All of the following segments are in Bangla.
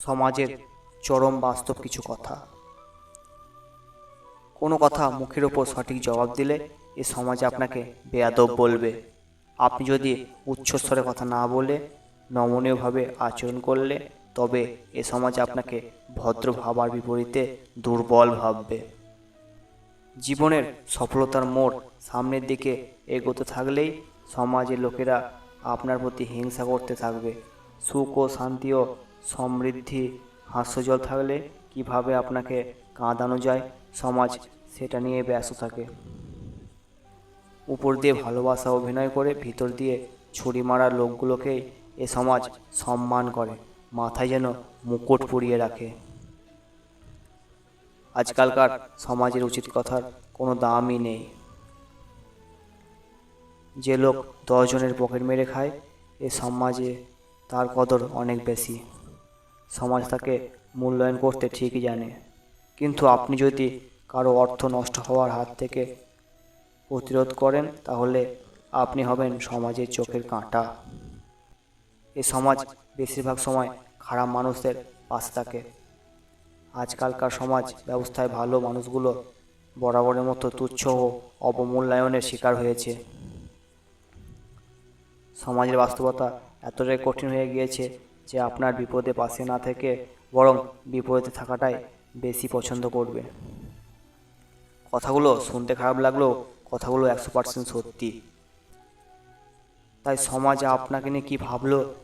সমাজের চরম বাস্তব কিছু কথা। কোনো কথা মুখের ওপর সঠিক জবাব দিলে এ সমাজ আপনাকে বেয়াদব বলবে। আপনি যদি উচ্চস্বরে কথা না বলে, নমনীয়ভাবে আচরণ করলে তবে এ সমাজ আপনাকে ভদ্র ভাবার বিপরীতে দুর্বল ভাববে। জীবনের সফলতার মোড় সামনের দিকে এগোতে থাকলেই সমাজের লোকেরা আপনার প্রতি হিংসা করতে থাকবে। সুখ ও শান্তি ও সমৃদ্ধি, হাস্যজল থাকলে কীভাবে আপনাকে কাঁদানো যায়? সমাজ সেটা নিয়ে ব্যস্ত থাকে। উপর দিয়ে ভালোবাসা, অভিনয় করে ভিতর দিয়ে ছুরি মারা লোকগুলোকেই এ সমাজ সম্মান করে, মাথায় যেন মুকুট পরিয়ে রাখে। আজকালকার সমাজের উচিত কথার কোনো দামই নেই। যে লোক দশজনের পকেট মেরে খায়, এ সমাজে তার কদর অনেক বেশি। সমাজ তাকে মূল্যায়ন করতে ঠিকই জানে। কিন্তু আপনি যদি কারও অর্থ নষ্ট হওয়ার হাত থেকে প্রতিরোধ করেন, তাহলে আপনি হবেন সমাজের চোখের কাঁটা। এ সমাজ বেশিরভাগ সময় খারাপ মানুষদের পাশে থাকে। আজকালকার সমাজ ব্যবস্থায় ভালো মানুষগুলো বরাবরের মতো তুচ্ছ ও অবমূল্যায়নের শিকার হয়েছে। সমাজের বাস্তবতা এতটাই কঠিন হয়ে গিয়েছে যে আপনার বিপদে পাশে না থেকে বরং বিপদে থাকাটাই বেশি পছন্দ করবে। কথাগুলো শুনতে খারাপ লাগলেও কথাগুলো একশো পার্সেন্ট সত্যি। তাই সমাজ আপনাকে নিয়ে কী ভাবলো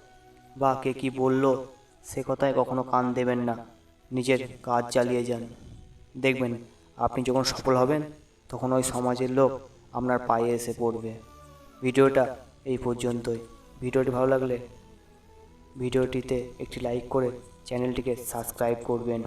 বা কে কী বলল সে কথায় কখনো কান দেবেন না। নিজের কাজ চালিয়ে যান। দেখবেন, আপনি যখন সফল হবেন, তখন ওই সমাজের লোক আপনার পায়ে এসে পড়বে। ভিডিওটা এই পর্যন্তই। ভিডিওটি ভালো লাগলে ভিডিওটিতে একটি লাইক করে চ্যানেলটিকে সাবস্ক্রাইব করবেন।